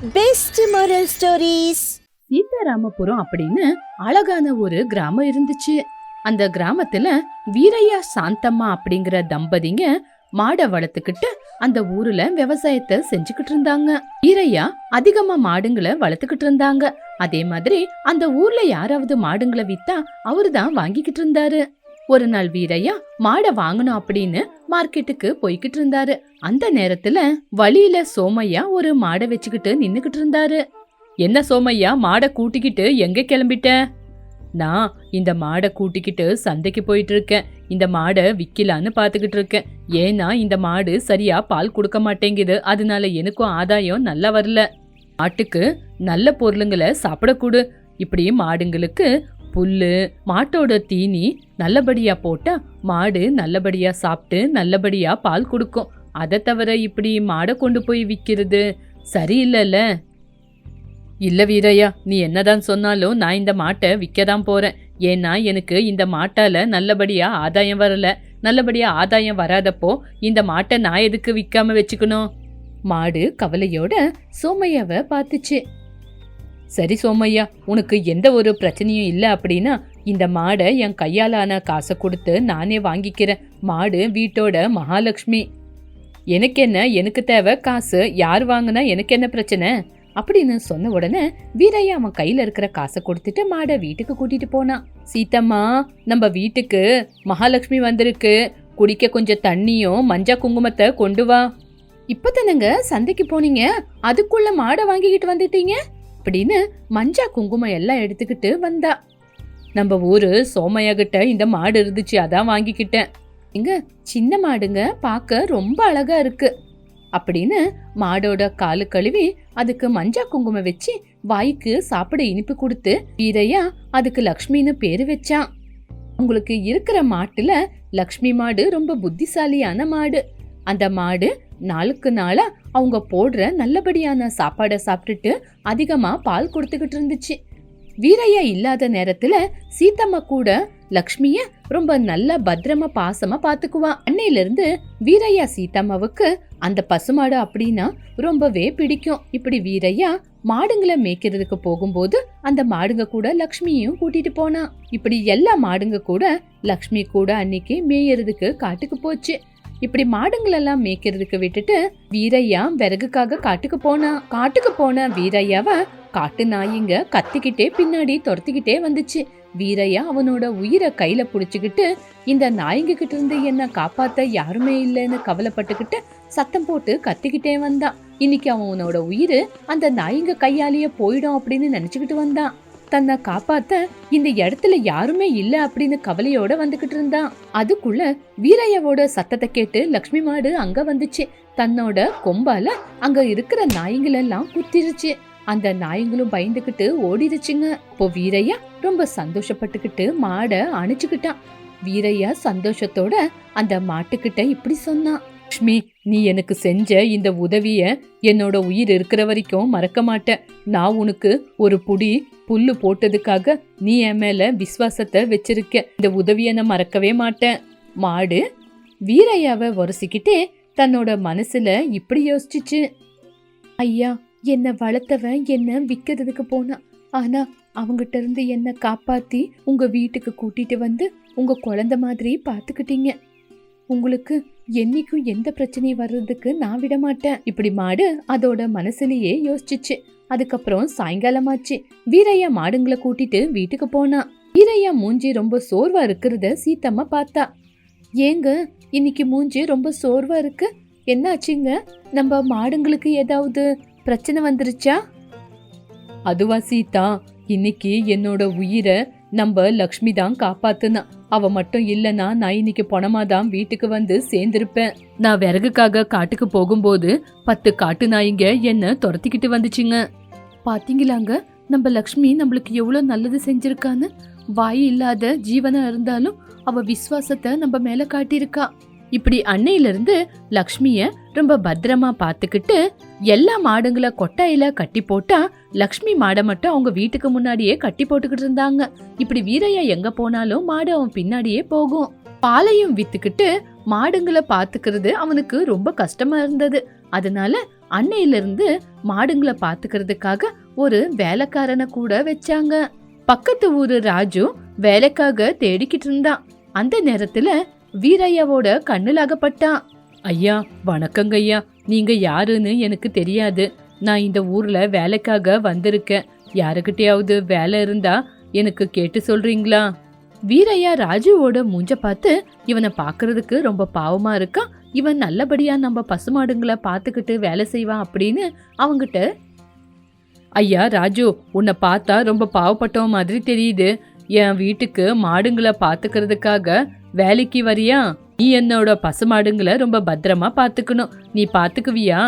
Best moral stories சீதாராமபுரம் அப்படின்னு அழகான ஒரு கிராமம் இருந்துச்சு. அந்த கிராமத்துல வீரையா சாந்தம்மா அப்படிங்கிற தம்பதிங்க மாடை வளர்த்துக்கிட்டு அந்த ஊர்ல விவசாயத்தை செஞ்சுக்கிட்டு இருந்தாங்க. வீரையா அதிகமா மாடுங்களை வளர்த்துக்கிட்டு இருந்தாங்க. அதே மாதிரி அந்த ஊர்ல யாராவது மாடுங்களை வித்தா அவருதான் வாங்கிக்கிட்டு இருந்தாரு. ஒரு நாள் வீரையா மாடை வாங்கணும் அப்படின்னு மார்க்கெட்டுக்கு போய்கிட்டு இருந்தாரு. அந்த நேரத்துல வழியில சோமையா ஒரு மாடை வச்சுக்கிட்டு நின்னுகிட்டு இருந்தாரு. என்ன சோமையா மாடை கூட்டிக்கிட்டு எங்க கிளம்பிட்ட? நான் இந்த மாடை கூட்டிக்கிட்டு சந்தைக்கு போயிட்டு இருக்கேன் இந்த மாடை விற்கலான்னு பார்த்துக்கிட்டு இருக்கேன் ஏன்னா இந்த மாடு சரியா பால் கொடுக்க மாட்டேங்குது. அதனால எனக்கும் ஆதாயம் நல்லா வரல. மாட்டுக்கு நல்ல பொருளுங்களை சாப்பிடக்கூடு. இப்படி மாடுங்களுக்கு புல்லு மாட்டோட தீனி நல்லபடியா போட்டா மாடு நல்லபடியா சாப்பிட்டு நல்லபடியா பால் கொடுக்கும். அதை தவிர இப்படி மாடை கொண்டு போய் விற்கிறது சரியில்லைல்ல. இல்லை வீரையா நீ என்னதான் சொன்னாலும் நான் இந்த மாட்டை விற்க தான் போறேன். ஏன்னா எனக்கு இந்த மாட்டால நல்லபடியா ஆதாயம் வரல. நல்லபடியா ஆதாயம் வராதப்போ இந்த மாட்டை நான் எதுக்கு விற்காம வச்சுக்கணும்? மாடு கவலையோட சோமையாவை பார்த்துச்சு. சரி சோமையா உனக்கு எந்த ஒரு பிரச்சனையும் இல்லை அப்படின்னா இந்த மாடை என் கையாலான காசை கொடுத்து நானே வாங்கிக்கிறேன். மாடு வீட்டோட மகாலட்சுமி. எனக்கு என்ன எனக்கு தேவை காசு யார் வாங்கினா எனக்கு என்ன பிரச்சனை? அப்படின்னு சொன்ன உடனே வீரையா அவன் கையில் இருக்கிற காசை கொடுத்துட்டு மாடை வீட்டுக்கு கூட்டிட்டு போனான் சீத்தம்மா நம்ம வீட்டுக்கு மகாலட்சுமி வந்திருக்கு. குடிக்க கொஞ்சம் தண்ணியும் மஞ்சா குங்குமத்தை கொண்டு வா. இப்போ தானேங்க சந்தைக்கு போனீங்க? அதுக்குள்ள மாடை வாங்கிக்கிட்டு வந்துட்டீங்க? அப்படின்னு மஞ்சா குங்குமம் எல்லாம் எடுத்துக்கிட்டு வந்தா. நம்ம ஊரு சோமையா கிட்ட இந்த மாடு இருந்துச்சு அதான் வாங்கிக்கிட்டேன். இங்க சின்ன மாடுங்க பார்க்க ரொம்ப அழகா இருக்கு. அப்படின்னு மாடோட காலு கழுவி அதுக்கு மஞ்சா குங்குமம் வச்சு வாய்க்கு சாப்பிட இனிப்பு கொடுத்து வீரையா அதுக்கு லக்ஷ்மின்னு பேரு வச்சான். உங்களுக்கு இருக்கிற மாட்டுல லக்ஷ்மி மாடு ரொம்ப புத்திசாலியான மாடு. அந்த மாடு நாளுக்கு நாளா அவங்க போடுற நல்லபடியான சாப்பாடை சாப்பிட்டுட்டு அதிகமா பால் கொடுத்துக்கிட்டு இருந்துச்சு. வீரையா இல்லாத நேரத்துல சீத்தம்மா கூட லக்ஷ்மிய ரொம்ப நல்ல பத்திரமா பாசமா பாத்துக்குவா. அன்னையில இருந்து வீரையா சீத்தம்மாவுக்கு அந்த பசுமாடு அப்படின்னா ரொம்பவே பிடிக்கும். இப்படி வீரையா மாடுங்களை மேய்க்கிறதுக்கு போகும்போது அந்த மாடுங்க கூட லக்ஷ்மியையும் கூட்டிட்டு போனா. இப்படி எல்லா மாடுங்க கூட லக்ஷ்மி கூட அன்னைக்கு மேயறதுக்கு காட்டுக்கு போச்சு. இப்படி மாடுங்களெல்லாம் மேய்க்கிறதுக்கு விட்டுட்டு வீரையா விறகுக்காக காட்டுக்கு போனா காட்டுக்கு போன வீரையாவை காட்டு நாயிங்க கத்திக்கிட்டே பின்னாடி துரத்திக்கிட்டே வந்துச்சு. வீரையா அவனோட உயிரை கையில புடிச்சுக்கிட்டு இந்த நாய்ங்க கிட்ட இருந்து என்ன காப்பாத்த யாருமே இல்லைன்னு கவலைப்பட்டுக்கிட்டு சத்தம் போட்டு கத்திக்கிட்டே வந்தான் இன்னைக்கு அவனோட உயிர் அந்த நாய்ங்க கையாலேயே போயிடும் அப்படின்னு நினைச்சுக்கிட்டு வந்தான். தன்னை காப்பாத்த இந்த இடத்துல யாருமே இல்ல அப்படின்னு கவலையோட வந்துகிட்டு இருந்தான். அதுக்குள்ள வீரையாவோட சத்தத்தை கேட்டு லக்ஷ்மி மாடு அங்க வந்துச்சு. தன்னோட கொம்பால அங்க இருக்கிற நாய்ங்களெல்லாம் குத்திருச்சு. அந்த நாய்ங்களும் பயந்துகிட்டு ஓடிடுச்சுங்க இப்போ வீரையா ரொம்ப சந்தோஷப்பட்டுக்கிட்டு மாடை அணைச்சுக்கிட்டான் வீரையா சந்தோஷத்தோட அந்த மாட்டுக்கிட்ட இப்படி சொன்னான். லக்ஷ்மி நீ எனக்கு செஞ்ச இந்த உதவிய என்னோட உயிர் இருக்கிற வரைக்கும் மறக்க மாட்டேன். நான் உனக்கு ஒரு புடி புல்லு போட்டதுக்காக நீ என் மேல விசுவாசத்தை வச்சிருக்க. இந்த உதவியை நான் மறக்கவே மாட்டேன். மாடு வீரையாவை உரசிக்கிட்டே தன்னோட மனசுல இப்படி யோசிச்சுச்சு. ஐயா என்னை வளர்த்தவன் என்ன விற்கிறதுக்கு போனான் ஆனா அவங்கிட்ட இருந்து என்னை காப்பாத்தி உங்க வீட்டுக்கு கூட்டிட்டு வந்து உங்க குழந்த மாதிரி பார்த்துக்கிட்டீங்க உங்களுக்கு என்னைக்கும் எந்த பிரச்சனையும் வர்றதுக்கு நான் விட மாட்டேன் இப்படி மாடு அதோட மனசுலயே யோசிச்சுச்சு. அதுக்கப்புறம் சாயங்காலமாச்சு. வீரையா மாடுங்களை கூட்டிட்டு வீட்டுக்கு போனா. வீரையா மூஞ்சி ரொம்ப சோர்வா இருக்கிறத சீத்தம்மா பார்த்தா. ஏங்க இன்னைக்கு மூஞ்சி ரொம்ப சோர்வா இருக்கு. என்னாச்சுங்க? நம்ம மாடுங்களுக்கு ஏதாவது பிரச்சனை வந்துருச்சா? அதுவா சீதா இன்னைக்கு என்னோட உயிரை நம்ம லக்ஷ்மி தான் காப்பாத்துனா. அவ மட்டும் இல்லனா நான் இன்னைக்கு பணமா தான் வீட்டுக்கு வந்து சேர்ந்திருப்பேன். நான் விறகுக்காக காட்டுக்கு போகும்போது பத்து காட்டு நாய்ங்க என்ன துரத்திக்கிட்டு வந்துச்சுங்க. பாத்தீங்களாங்க? நம்ம லக்ஷ்மி நம்மளுக்கு எவ்வளவு நல்லது செஞ்சிருக்கான்னு? வாய் இல்லாத ஜீவனா இருந்தாலும் அவ விசுவாசத்தை நம்ம மேல காட்டியிருக்கா. இப்படி அன்னையிலிருந்து லக்ஷ்மிய ரொம்ப பத்திரமா பார்த்துக்கிட்டு எல்லா மாடுங்களை கொட்டாயில கட்டி போட்டா லக்ஷ்மி மாடை மட்டும் அவங்க வீட்டுக்கு முன்னாடியே கட்டி போட்டுக்கிட்டு இருந்தாங்க. இப்படி வீரையா எங்க போனாலும் மாடு அவன் பின்னாடியே போகும். பாலையும் வித்துக்கிட்டு மாடுங்களை பாத்துக்கிறது அவனுக்கு ரொம்ப கஷ்டமா இருந்தது. அதனால அன்னையிலிருந்து மாடுங்களை பாத்துக்கிறதுக்காக ஒரு வேலைக்காரனை கூட வச்சாங்க. பக்கத்து ஊரு ராஜு வேலைக்காக தேடிக்கிட்டு இருந்தான். அந்த நேரத்துல வீரையாவோட கண்ணில் அகப்பட்டான் ஐயா வணக்கங்க ஐயா. நீங்க யாருன்னு எனக்கு தெரியாது. நான் இந்த ஊர்ல வேலைக்காக வந்திருக்கேன். யாருக்கிட்டையாவது வேலை இருந்தா எனக்கு கேட்டு சொல்றீங்களா? வீரையா ராஜுவோட மூஞ்ச பார்த்து இவனை பார்க்கறதுக்கு ரொம்ப பாவமா இருக்கான் இவன் நல்லபடியா நம்ம பசுமாடுங்களை பார்த்துக்கிட்டு வேலை செய்வான் அப்படின்னு அவங்கிட்ட. ஐயா ராஜு உன்னை பார்த்தா ரொம்ப பாவப்பட்டவன் மாதிரி தெரியுது. என் வீட்டுக்கு மாடுங்களை பாத்துக்கிறதுக்காக வேலைக்கு வரியா? நீ என்னோட பசுமாடுங்களை ரொம்ப பத்திரமா பார்த்துக்கணும் நீ பார்த்துக்குவியா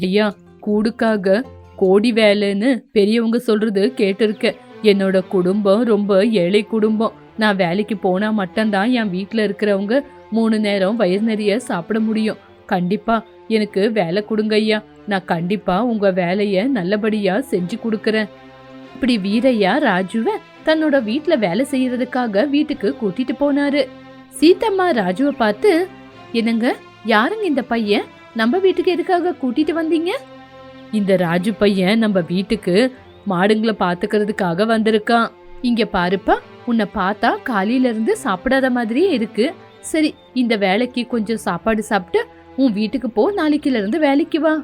ஐயா கூடுக்காக கோடி வேலைன்னு பெரியவங்க சொல்றது கேட்டிருக்க என்னோட குடும்பம் ரொம்ப ஏழை குடும்பம். நான் வேலைக்கு போனா மட்டும்தான் என் வீட்டில் இருக்கிறவங்க மூணு நேரம் வயிறு நிறைய சாப்பிட முடியும். கண்டிப்பா எனக்கு வேலை கொடுங்க ஐயா. நான் கண்டிப்பா உங்க வேலையை நல்லபடியா செஞ்சு கொடுக்குறேன். இப்படி வீரையா ராஜுவ? தன்னோட வீட்ல வேலை செய்யறதுக்காக வீட்டுக்கு கூட்டிட்டு போனாரு. சீத்தம்மா ராஜுவை பார்த்து என்னங்க யாருங்க இந்த பையன்? நம்ம வீட்டுக்கு எதுக்காக கூட்டிட்டு வந்தீங்க? இந்த ராஜு பையன் நம்ம வீட்டுக்கு மாடுங்களை பாத்துக்கிறதுக்காக வந்திருக்கான். இங்க பாருப்பா உன்னை பார்த்தா காலையில இருந்து சாப்பிடாத மாதிரியே இருக்கு. சரி இந்த வேலைக்கு கொஞ்சம் சாப்பாடு சாப்பிட்டு உன் வீட்டுக்கு போ நாளைக்குல இருந்து வேலைக்கு வா.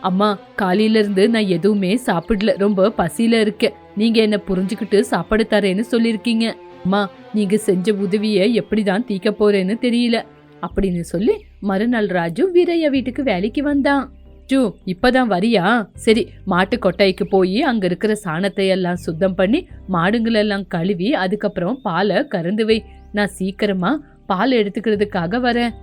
அம்மா காலையில இருந்து நான் எதுவுமே சாப்பிடல ரொம்ப பசியில இருக்கேன். நீங்க என்ன புரிஞ்சுக்கிட்டு சாப்பாடு தரேன்னு சொல்லியிருக்கீங்க அம்மா நீங்க செஞ்ச உதவிய எப்படிதான் தீக்க போறேன்னு தெரியல. அப்படின்னு சொல்லி மறுநாள் ராஜு வீரையா வீட்டுக்கு வேலைக்கு வந்தான். ஜூ இப்பதான் வரியா? சரி மாட்டு கொட்டாய்க்கு போய் அங்க இருக்கிற சாணத்தை எல்லாம் சுத்தம் பண்ணி மாடுங்களெல்லாம் கழுவி அதுக்கப்புறம் பாலை கறந்து வை. நான் சீக்கிரமா பால் எடுத்துக்கிறதுக்காக வரேன்.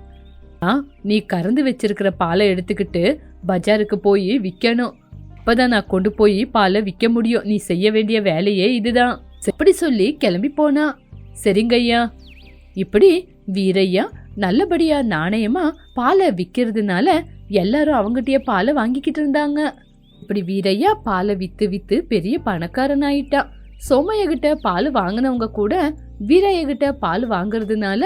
ஆ நீ கறந்து வச்சிருக்கிற பாலை எடுத்துக்கிட்டு பஜாருக்கு போய் விற்கணும் அப்பதான் நான் கொண்டு போய் பாலை விற்க முடியும். நீ செய்ய வேண்டிய வேலையே இதுதான். எப்படி சொல்லி கிளம்பி போனா. சரிங்கய்யா இப்படி வீரையா நல்லபடியா நாணயமா பாலை விற்கிறதுனால எல்லாரும் அவங்ககிட்டயே பாலை வாங்கிக்கிட்டு இருந்தாங்க. இப்படி வீரையா பாலை வித்து வித்து பெரிய பணக்காரன் ஆயிட்டான் சோமைய பால் வாங்கினவங்க கூட வீரையகிட்ட பால் வாங்குறதுனால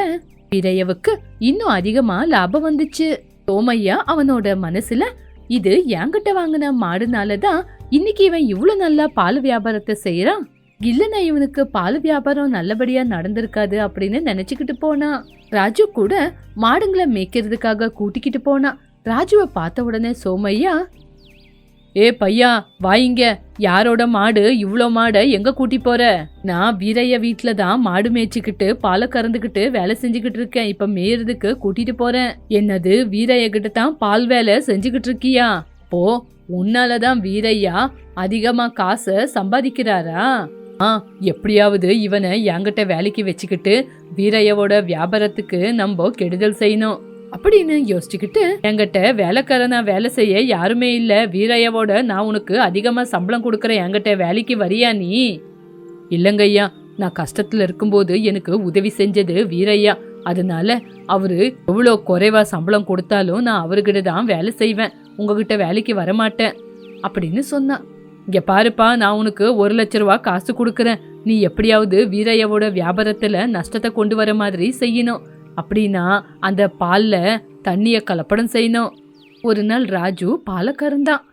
வீரையவுக்கு இன்னும் அதிகமா லாபம் வந்துச்சு. சோமையா அவனோட மனசுல இது என்கிட்ட வாங்கின மாடுனால தான் இன்னைக்கு இவன் இவ்வளோ நல்லா பால் வியாபாரத்தை செய்யறான் இல்லைன்னா இவனுக்கு பால் வியாபாரம் நல்லபடியா நடந்திருக்காது அப்படின்னு நினைச்சுக்கிட்டு போனான் ராஜு கூட மாடுங்களை மேய்க்கிறதுக்காக கூட்டிக்கிட்டு போனான் ராஜுவை பார்த்த உடனே சோமையா ஏ பையா வாயிங்க யாரோட மாடு இவ்வளோ மாடை எங்க கூட்டி போற? நான் வீரைய வீட்டில் தான் மாடு மேய்ச்சிக்கிட்டு பாலை கறந்துக்கிட்டு வேலை செஞ்சுக்கிட்டு இருக்கேன். இப்ப மேயறதுக்கு கூட்டிட்டு போறேன். என்னது வீரைய கிட்ட தான் பால் வேலை செஞ்சுக்கிட்டு இருக்கியா? போ உன்னாலதான் வீரையா அதிகமா காசை சம்பாதிக்கிறாரா? ஆ எப்படியாவது இவனை என்கிட்ட வேலைக்கு வச்சுக்கிட்டு வீரையவோட வியாபாரத்துக்கு நம்ம கெடுதல் செய்யணும். அப்படின்னு யோசிச்சுக்கிட்டு என்கிட்ட வேலைக்காரனா வேலை செய்ய யாருமே இல்ல. வீரையாவோட நான் உனக்கு அதிகமா சம்பளம் கொடுக்குறேன். என்கிட்ட வேலைக்கு வரியா நீ? இல்லைங்கய்யா நான் கஷ்டத்துல இருக்கும்போது எனக்கு உதவி செஞ்சது வீரையா அதனால அவரு எவ்வளோ குறைவா சம்பளம் கொடுத்தாலும் நான் அவர்கிட்ட தான் வேலை செய்வேன். உங்ககிட்ட வேலைக்கு வரமாட்டேன். அப்படின்னு சொன்னான். இங்க பாருப்பா. நான் உனக்கு ஒரு லட்ச ரூபா காசு கொடுக்குறேன். நீ எப்படியாவது வீரையாவோட வியாபாரத்துல நஷ்டத்தை கொண்டு வர மாதிரி செய்யணும். அப்படின்னா அந்த பாலில் தண்ணியை கலப்படம் செய்யணும். ஒரு நாள் ராஜு பாலை கறந்தான்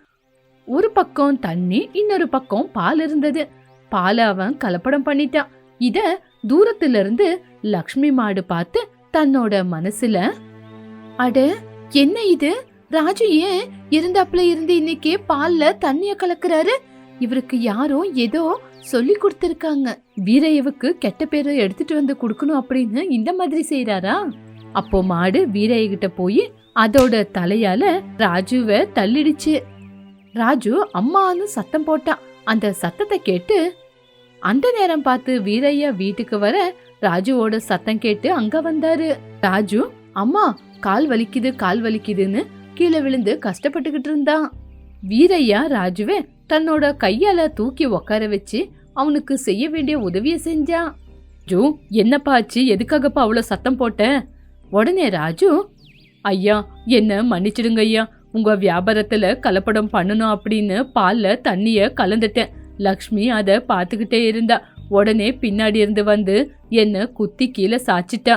ஒரு பக்கம் தண்ணி இன்னொரு பக்கம் பால் இருந்தது. பாலை அவன் கலப்படம் பண்ணிட்டான். இத தூரத்துல இருந்து லக்ஷ்மி மாடு பார்த்து தன்னோட மனசுல அட என்ன இது? ராஜு ஏன் இருந்தாப்புல இருந்து இன்னைக்கு பால்ல தண்ணிய கலக்குறாரு? இவருக்கு யாரோ ஏதோ சொல்லி கொடுத்துருக்காங்க. வீரையவுக்கு கெட்ட பேரை எடுத்துட்டு வந்து கொடுக்கணும் அப்படின்னு இந்த மாதிரி செய்யறாரா அப்போ மாடு வீரைய கிட்ட போய் அதோட தலையால ராஜுவை தள்ளிடுச்சு. ராஜு அம்மான்னு சத்தம் போட்டான் அந்த சத்தத்தை கேட்டு அந்த நேரம் பார்த்து வீரையா வீட்டுக்கு வர ராஜுவோட சத்தம் கேட்டு அங்க வந்தாரு. ராஜு அம்மா கால் வலிக்குது கால் வலிக்குதுன்னு கீழே விழுந்து கஷ்டப்பட்டுக்கிட்டு இருந்தான் வீரையா ராஜுவே தன்னோட கையால தூக்கி உட்கார வச்சு அவனுக்கு செய்ய வேண்டிய உதவியை செஞ்சான் ஜூ என்னப்பா ஆச்சு? எதுக்காகப்பா அவ்வளோ சத்தம் போட்டேன் உடனே ராஜு ஐயா என்ன மன்னிச்சிடுங்க ஐயா. உங்கள் வியாபாரத்தில் கலப்படம் பண்ணணும் அப்படின்னு பாலில் தண்ணியை கலந்துட்டேன். லக்ஷ்மி அதை பார்த்துக்கிட்டே இருந்தா. உடனே பின்னாடி இருந்து வந்து என்னை குத்தி கீழே சாச்சிட்டா.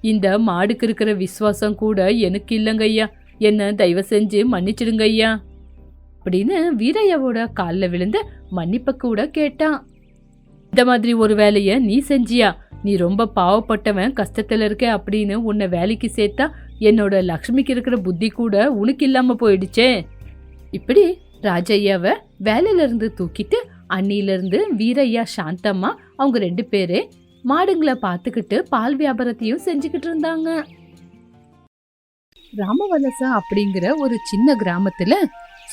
இந்த மாடுக்கு இருக்கிற விசுவாசம் கூட எனக்கு இல்லைங்க ஐயா. என்ன தயவு செஞ்சு மன்னிச்சிடுங்க ஐயா. அப்படின்னு வீரையாவோட காலில் விழுந்து மன்னிப்ப கூட கேட்டான். இந்த மாதிரி ஒரு வேலையை நீ செஞ்சியா? நீ ரொம்ப பாவப்பட்டவன் கஷ்டத்தில் இருக்க அப்படின்னு உன்னை வேலைக்கு சேர்த்தா என்னோட லக்ஷ்மிக்கு இருக்கிற புத்தி கூட உனக்கு இல்லாமல் போயிடுச்சே. இப்படி ராஜையாவை வேலையிலேருந்து தூக்கிட்டு அன்னியிலேருந்து வீரையா சாந்தம்மா அவங்க ரெண்டு பேரே மாடுங்களை பார்த்துக்கிட்டு பால் வியாபாரத்தையும் செஞ்சுக்கிட்டு இருந்தாங்க. ராமவலசா அப்படிங்கிற ஒரு சின்ன கிராமத்தில்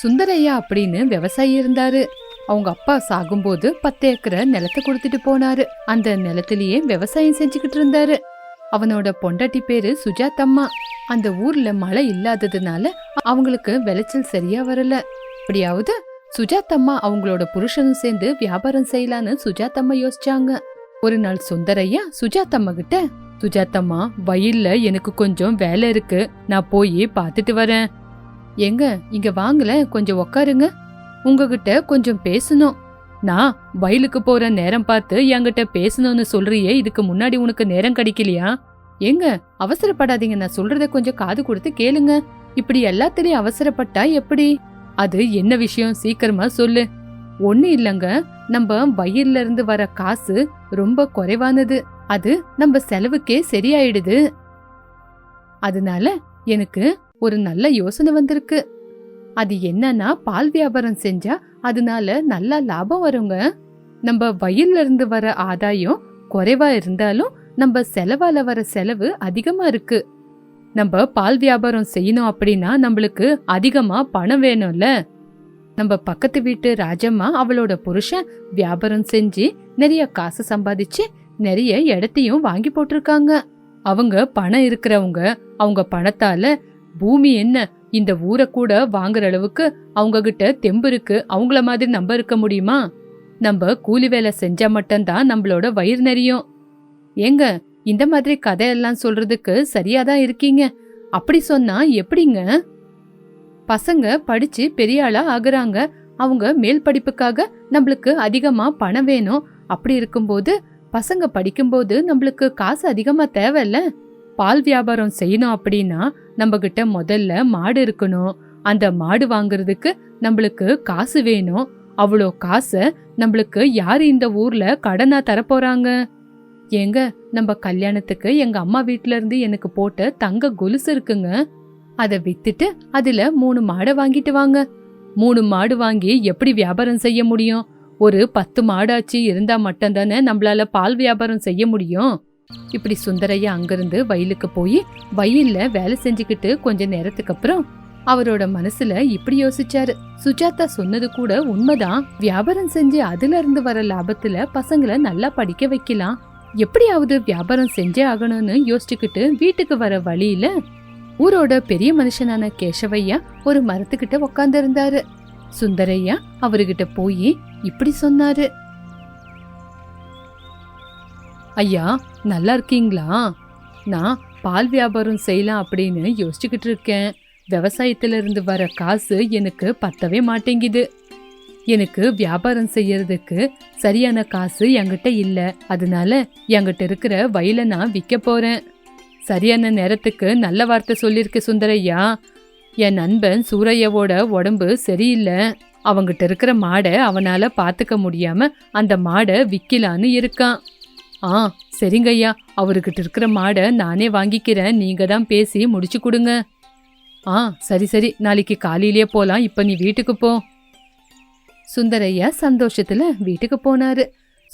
சுந்தரையா அப்படின்னு விவசாயி இருந்தாரு. அவங்க அப்பா சாகும்போது பத்து ஏக்கரை நிலத்தை கொடுத்துட்டு போனாரு. அந்த நிலத்திலேயே விவசாயம் செஞ்சுக்கிட்டு இருந்தாரு. அவனோட பொண்டாட்டி பேரு சுஜாதம்மா. அந்த ஊர்ல மழை இல்லாததுனால அவங்களுக்கு விளைச்சல் சரியா வரல. அப்படியாவது சுஜாதம்மா அவங்களோட புருஷனும் சேர்ந்து வியாபாரம் செய்யலான்னு சுஜாதம்மா யோசிச்சாங்க. ஒரு நாள் சுந்தரையா சுஜாதம்மா கிட்ட சுஜாதம்மா வயல்ல எனக்கு கொஞ்சம் வேலை இருக்கு. நான் போய் பார்த்துட்டு வரேன். எங்க இங்க வாங்கல கொஞ்சம் உக்காருங்க. உங்ககிட்ட கொஞ்சம் பேசணும். நான் வயலுக்கு போற நேரம் பார்த்து என்கிட்ட பேசணும்னு சொல்றியே இதுக்கு முன்னாடி உனக்கு நேரம் கிடைக்கலையா? எங்க அவசரப்படாதீங்க நான் சொல்றத கொஞ்சம் காது கொடுத்து கேளுங்க. இப்படி எல்லாத்திலயும் அவசரப்பட்டா எப்படி? அது என்ன விஷயம்? சீக்கிரமா சொல்லு. ஒண்ணு இல்லங்க நம்ம வயல்ல இருந்து வர காசு ரொம்ப குறைவானது. அது நம்ம செலவுக்கே சரியாயிடுது. அதனால எனக்கு ஒரு நல்ல யோசனை வந்திருக்கு. அது என்னன்னா பால் வியாபாரம் செஞ்சா அதனால நல்ல லாபம் வருங்க. நம்ம வயல்ல இருந்து வர ஆதாயம் குறைவா இருந்தாலும் நம்ம செலவால வர செலவு அதிகமா இருக்கு. நம்ம பால் வியாபாரம் செய்யணும் அப்படின்னா நம்மளுக்கு அதிகமா பணம் வேணும்ல. நம்ம பக்கத்து வீட்டு ராஜம்மா அவளோட புருஷன் வியாபாரம் செஞ்சு நிறைய காசு சம்பாதிச்சு நிறைய இடத்தையும் வாங்கி போட்டிருக்காங்க. அவங்க பணம் இருக்கிறவங்க அவங்க பணத்தால பூமி என்ன? இந்த ஊரை கூட வாங்குற அளவுக்கு அவங்க கிட்ட தெம்பு இருக்கு. அவங்கள மாதிரி நம்ப இருக்க முடியுமா? நம்ம கூலி வேலை செஞ்சா மட்டும்தான் நம்மளோட வயிறு நிறையும் ஏங்க இந்த மாதிரி கதையெல்லாம் சொல்றதுக்கு சரியாதான் இருக்கீங்க. அப்படி சொன்னா எப்படிங்க? பசங்க படிச்சு பெரிய ஆளா ஆகுறாங்க. அவங்க மேல் படிப்புக்காக நம்மளுக்கு அதிகமா பணம் வேணும். அப்படி இருக்கும்போது பசங்க படிக்கும்போது நம்மளுக்கு காசு அதிகமா தேவையில்ல? பால் வியாபாரம் செய்யணும் அப்படின்னா நம்மக்கிட்ட முதல்ல மாடு இருக்கணும். அந்த மாடு வாங்குறதுக்கு நம்மளுக்கு காசு வேணும். அவ்வளோ காசை நம்மளுக்கு யார் இந்த ஊரில் கடனாக தரப்போகிறாங்க ஏங்க நம்ம கல்யாணத்துக்கு எங்கள் அம்மா வீட்டிலேருந்து எனக்கு போட்ட தங்க கொலுசு இருக்குங்க. அதை வித்துட்டு அதில் மூணு மாடை வாங்கிட்டு வாங்க. மூணு மாடு வாங்கி எப்படி வியாபாரம் செய்ய முடியும்? ஒரு பத்து மாடாச்சு இருந்தால் மட்டும்தானே நம்மளால பால் வியாபாரம் செய்ய முடியும்? இப்படி சுந்தரையா அங்கிருந்து வயலுக்கு போய் வயல்ல வேலை செஞ்சுக்கிட்டு கொஞ்ச நேரத்துக்கு அப்புறம் அவரோட மனசுல இப்படி யோசிச்சாரு. சுஜாதா சொன்னது கூட உண்மைதான். வியாபாரம் செஞ்சு அதுல இருந்து வர லாபத்துல பசங்களை நல்லா படிக்க வைக்கலாம். எப்படியாவது வியாபாரம் செஞ்சே ஆகணும்னு யோசிச்சுக்கிட்டு வீட்டுக்கு வர வழியில ஊரோட பெரிய மனுஷனான கேசவையா ஒரு மரத்துக்கிட்ட உக்காந்து இருந்தாரு சுந்தரையா அவர்கிட்ட போய் இப்படி சொன்னாரு. ஐயா நல்லா இருக்கீங்களா? நான் பால் வியாபாரம் செய்யலாம் அப்படின்னு யோசிச்சுக்கிட்டு இருக்கேன். விவசாயத்திலிருந்து வர காசு எனக்கு பத்தவே மாட்டேங்குது. எனக்கு வியாபாரம் செய்யறதுக்கு சரியான காசு என்கிட்ட இல்லை. அதனால என்கிட்ட இருக்கிற வயலை நான் விற்க போறேன். சரியான நேரத்துக்கு நல்ல வார்த்தை சொல்லியிருக்க சுந்தரையா என் நண்பன் சூரையாவோட உடம்பு சரியில்லை. அவங்கிட்ட இருக்கிற மாடை அவனால் பார்த்துக்க முடியாம அந்த மாடை விற்கலான்னு இருக்கான். ஆ சரிங்கய்யா. அவர்கிட்ட இருக்கிற மாடை நானே வாங்கிக்கிறேன். நீங்க தான் பேசி முடிச்சு கொடுங்க. ஆ சரி சரி. நாளைக்கு காலையிலேயே போலாம். இப்போ நீ வீட்டுக்கு போ. சுந்தரையா சந்தோஷத்துல வீட்டுக்கு போனாரு.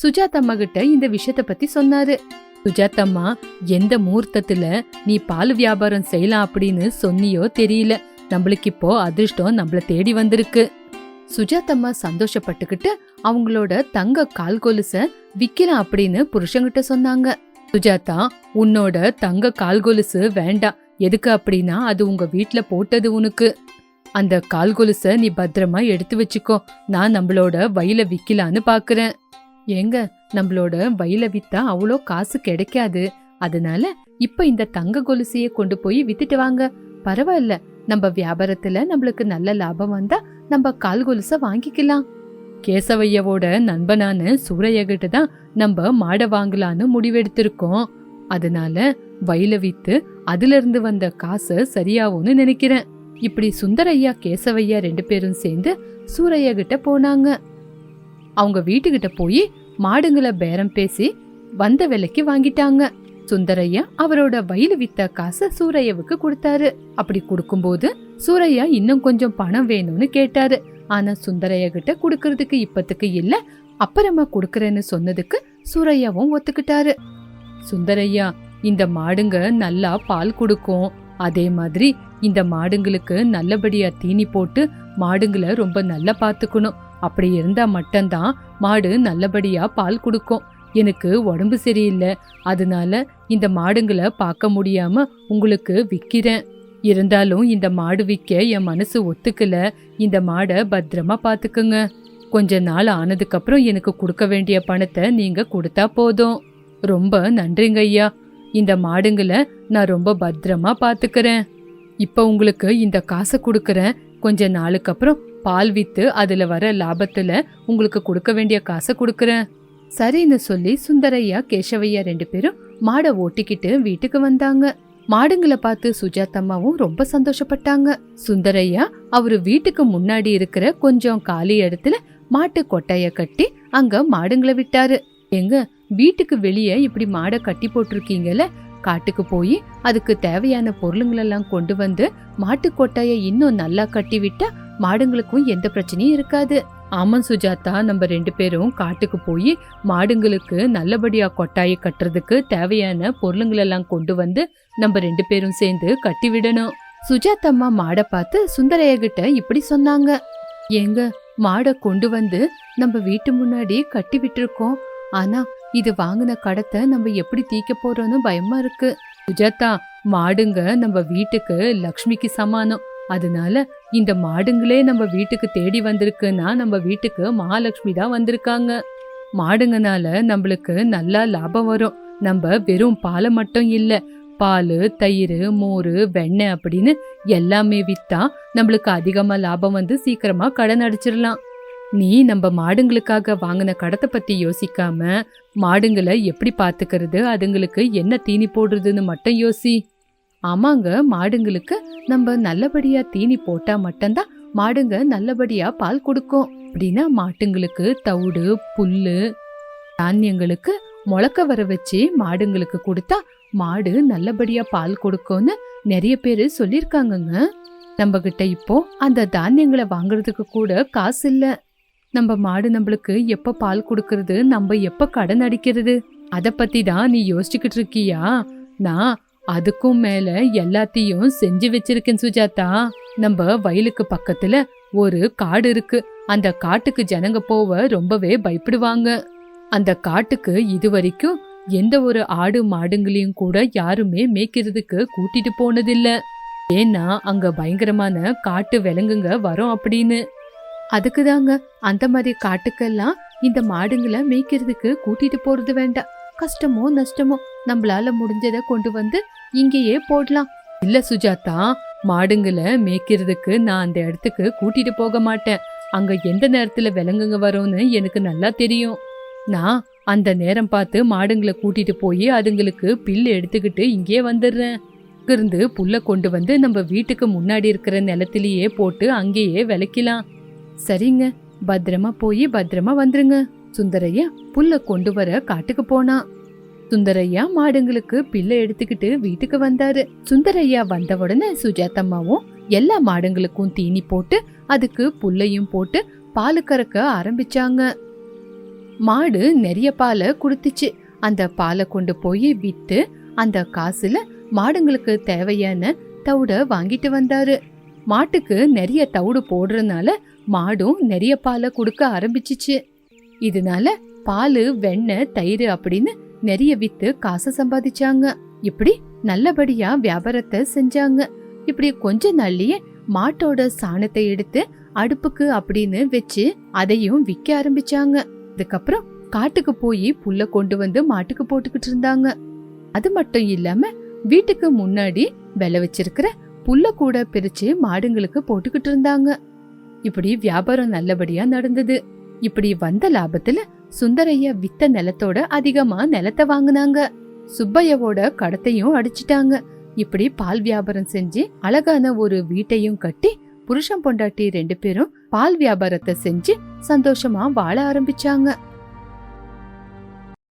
சுஜாதம்மா கிட்ட இந்த விஷயத்த பத்தி சொன்னாரு. சுஜாதம்மா எந்த முகூர்த்தத்துல நீ பால் வியாபாரம் செய்யலாம் அப்படின்னு சொன்னியோ தெரியல. நம்மளுக்கு இப்போ அதிர்ஷ்டம் நம்மள தேடி வந்திருக்கு. சுஜாதம்மா சந்தோஷப்பட்டுக்கிட்டு அவங்களோட தங்க கால் கொலுச விக்கலாம் அப்படின்னு புருஷங்கிட்ட சொன்னாங்க. சுஜாதா உன்னோட தங்க கால் கொலுசு வேண்டாம். எதுக்கு அப்படின்னா அது உங்க வீட்ல போட்டது உனக்கு. அந்த கால் கொலுச நீ பத்திரமா எடுத்து வச்சுக்கோ. நான் நம்மளோட வயல விக்கலான்னு பாக்குறேன். ஏங்க நம்மளோட வயல வித்தா அவ்வளோ காசு கிடைக்காது. அதனால இப்ப இந்த தங்க கொலுசையே கொண்டு போய் வித்துட்டு வாங்க. பரவாயில்ல நம்ம வியாபாரத்துல நம்மளுக்கு நல்ல லாபம் வந்தா நம்ம கால் கொலுச வாங்கிக்கலாம். கேசவையவோட நண்பனான சூரையகிட்ட தான் நம்ம மாடை வாங்கலான்னு முடிவெடுத்திருக்கோம். அதனால வயல வித்து அதுல இருந்து வந்த காசு சரியாகும்னு நினைக்கிறேன். இப்படி சுந்தரையா கேசவையா ரெண்டு பேரும் சேர்ந்து சூரையா கிட்ட போனாங்க. அவங்க வீட்டுக்கிட்ட போய் மாடுங்களை பேரம் பேசி வந்த விலைக்கு வாங்கிட்டாங்க. சுந்தரையா அவரோட வயலு வித்த காசை சூரையாவுக்கு கொடுத்தாரு. அப்படி கொடுக்கும்போது சூரையா இன்னும் கொஞ்சம் பணம் வேணும்னு கேட்டாரு. ஆனா சுந்தரையா கிட்ட கொடுக்கறதுக்கு இப்பத்துக்கு இல்ல அப்புறமா கொடுக்கறேன்னு சொன்னதுக்கு சூரையாவும் ஒத்துக்கிட்டாரு. சுந்தரையா இந்த மாடுங்க நல்லா பால் கொடுக்கும். அதே மாதிரி இந்த மாடுங்களுக்கு நல்லபடியா தீனி போட்டு மாடுங்களை ரொம்ப நல்லா பாத்துக்கணும். அப்படி இருந்தா மட்டும்தான் மாடு நல்லபடியா பால் கொடுக்கும். எனக்கு உடம்பு சரியில்லை அதனால இந்த மாடுங்களை பார்க்க முடியாம உங்களுக்கு விற்கிறேன் இருந்தாலும் இந்த மாடு விற்க என் மனசு ஒத்துக்கல. இந்த மாடை பத்திரமா பார்த்துக்குங்க கொஞ்ச நாள் ஆனதுக்கப்புறம் எனக்கு கொடுக்க வேண்டிய பணத்தை நீங்க கொடுத்தா போதும். ரொம்ப நன்றிங்க ஐயா. இந்த மாடுங்களை நான் ரொம்ப பத்திரமா பார்த்துக்கிறேன் இப்போ உங்களுக்கு இந்த காசை கொடுக்குறேன். கொஞ்ச நாளுக்கு அப்புறம் பால் விற்று அதில் வர லாபத்தில் உங்களுக்கு கொடுக்க வேண்டிய காசை கொடுக்குறேன். சரின்னு சொல்லி சுந்தரையா கேசவையா ரெண்டு பேரும் மாடை ஓட்டிக்கிட்டு வீட்டுக்கு வந்தாங்க. மாடுங்களை பார்த்து சுஜாதம்மாவும் ரொம்ப சந்தோஷப்பட்டாங்க. சுந்தரையா அவரு வீட்டுக்கு முன்னாடி இருக்கிற கொஞ்சம் காலி இடத்துல மாட்டு கொட்டாய கட்டி அங்க மாடுங்களை விட்டாரு. எங்க வீட்டுக்கு வெளியே இப்படி மாடை கட்டி போட்டிருக்கீங்கல்ல? காட்டுக்கு போய் அதுக்கு தேவையான பொருளுங்களெல்லாம் கொண்டு வந்து மாட்டு கொட்டையை இன்னும் நல்லா கட்டி விட்டா மாடுங்களுக்கும் எந்த பிரச்சனையும் இருக்காது. ஆமாம் சுஜாதா நம்ம ரெண்டு பேரும் காட்டுக்கு போய் மாடுங்களுக்கு நல்லபடியா கொட்டாயை கட்டுறதுக்கு தேவையான பொருளுங்களெல்லாம் கொண்டு வந்து நம்ம ரெண்டு பேரும் சேர்ந்து கட்டி விடணும். சுஜாதம்மா மாடை பார்த்து சுந்தரையகிட்ட இப்படி சொன்னாங்க. ஏங்க மாடை கொண்டு வந்து நம்ம வீட்டு முன்னாடி கட்டி விட்டுருக்கோம். ஆனா இது வாங்கின கடத்தை நம்ம எப்படி தீக்க போறோம்னு பயமா இருக்கு. சுஜாதா மாடுங்க நம்ம வீட்டுக்கு லக்ஷ்மிக்கு சமானம். அதனால இந்த மாடுங்களே நம்ம வீட்டுக்கு தேடி வந்திருக்குன்னா நம்ம வீட்டுக்கு மகாலட்சுமி தான் வந்திருக்காங்க. மாடுங்கனால நம்மளுக்கு நல்லா லாபம் வரும். நம்ம வெறும் பாலை மட்டும் இல்லை பால் தயிர் மோர் வெண்ணெய் அப்படின்னு எல்லாமே விற்றா நம்மளுக்கு அதிகமாக லாபம் வந்து சீக்கிரமாக கடன் அடிச்சிடலாம். நீ நம்ம மாடுங்களுக்காக வாங்கின கடத்தை பற்றி யோசிக்காம மாடுங்களை எப்படி பார்த்துக்கிறது அதுங்களுக்கு என்ன தீனி போடுறதுன்னு மட்டும் யோசி. ஆமாங்க மாடுங்களுக்கு நம்ம நல்லபடியா தீனி போட்டா மட்டும்தான் மாடுங்க நல்லபடியா பால் கொடுக்கும். அப்படின்னா மாட்டுங்களுக்கு தவிடு புல்லு தானியங்களுக்கு முளக்க வர வச்சு மாடுங்களுக்கு கொடுத்தா மாடு நல்லபடியா பால் கொடுக்கும்னு நிறைய பேர் சொல்லியிருக்காங்கங்க. நம்ம கிட்ட இப்போ அந்த தானியங்களை வாங்குறதுக்கு கூட காசு இல்லை. நம்ம மாடு நம்மளுக்கு எப்ப பால் கொடுக்கறது நம்ம எப்ப கடன் அடிக்கிறது? அத பத்தி தான் நீ யோசிச்சுக்கிட்டு இருக்கியா? நான் அதுக்கும் மேல எல்லாத்தையும் செஞ்சு வச்சிருக்கேன் சுஜாதா. நம்ம வயலுக்கு பக்கத்துல ஒரு காடு இருக்கு. அந்த காட்டுக்கு ஜனங்க போவ ரொம்பவே பயப்படுவாங்க. அந்த காட்டுக்கு இது வரைக்கும் எந்த ஒரு ஆடு மாடுங்களையும் கூட யாருமே மேய்க்கிறதுக்கு கூட்டிட்டு போனதில்ல. ஏன்னா அங்க பயங்கரமான காட்டு விலங்குங்க வரும் அப்படின்னு. அதுக்கு தாங்க அந்த மாதிரி காட்டுக்கெல்லாம் இந்த மாடுங்களை மேய்க்கிறதுக்கு கூட்டிட்டு போறது வேண்டாம். கஷ்டமோ நஷ்டமோ நம்மளால முடிஞ்சதை கொண்டு வந்து இங்கேயே போடலாம். இல்ல சுஜாதா மாடுங்களை மேய்க்கிறதுக்கு நான் அந்த இடத்துக்கு கூட்டிட்டு போக மாட்டேன். அங்க எந்த நேரத்துல விலங்குங்க வரும்னு எனக்கு நல்லா தெரியும். நான் அந்த நேரம் பார்த்து மாடுங்களை கூட்டிட்டு போய் அதுங்களுக்கு பில்லு எடுத்துக்கிட்டு இங்கே வந்துடுறேன். இருந்து புல்ல கொண்டு வந்து நம்ம வீட்டுக்கு முன்னாடி இருக்கிற நிலத்திலேயே போட்டு அங்கேயே விளைக்கலாம். சரிங்க பத்திரமா போய் பத்திரமா வந்துருங்க. சுந்தரையா புல்ல கொண்டு வர காட்டுக்கு போனா. சுந்தரையா மாடுங்களுக்கு பிள்ளை எடுத்துக்கிட்டு வீட்டுக்கு வந்தாரு. சுந்தரையா வந்த உடனே சுஜாதம்மாவும் எல்லா மாடுங்களுக்கும் தீனி போட்டு அதுக்கு புல்லையும் போட்டு பாலு கறக்க ஆரம்பிச்சாங்க. மாடு நிறைய பாலை குடுத்துச்சு. அந்த பாலை கொண்டு போய் விட்டு அந்த காசுல மாடுங்களுக்கு தேவையான தவிட வாங்கிட்டு வந்தாரு. மாட்டுக்கு நிறைய தவிடு போடுறதுனால மாடும் நிறைய பாலை கொடுக்க ஆரம்பிச்சிச்சு. இதனால பால் வெண்ணெய் தயிர் அப்படின்னு நிறைய வித்து காசு சம்பாதிச்சாங்க. இப்படி நல்லபடியா வியாபாரத்தை செஞ்சாங்க. இப்படி கொஞ்ச நாள்லயே மாட்டோட சாணத்தை எடுத்து அடுப்புக்கு அப்படின்னு வச்சு அதையும் விற்க ஆரம்பிச்சாங்க. அதுக்கப்புறம் காட்டுக்கு போய் புல்ல கொண்டு வந்து மாட்டுக்கு போட்டுக்கிட்டு இருந்தாங்க. அது மட்டும் இல்லாம வீட்டுக்கு முன்னாடி விளை வச்சிருக்கிற புல்ல கூட பிரிச்சு மாடுங்களுக்கு போட்டுக்கிட்டு இருந்தாங்க. இப்படி வியாபாரம் நல்லபடியா நடந்தது. இப்படி வந்த லாபத்துல சுந்தரைய வித்த நிலத்தோட அதிகமா நிலத்தை வாங்கினாங்க. சுப்பையவோட கடத்தையும் அடிச்சிட்டாங்க. இப்படி பால் வியாபாரம் செஞ்சு அழகான ஒரு வீட்டையும் கட்டி புருஷன் பொண்டாட்டி ரெண்டு பேரும் பால் வியாபாரத்தை செஞ்சு சந்தோஷமா வாழ ஆரம்பிச்சாங்க.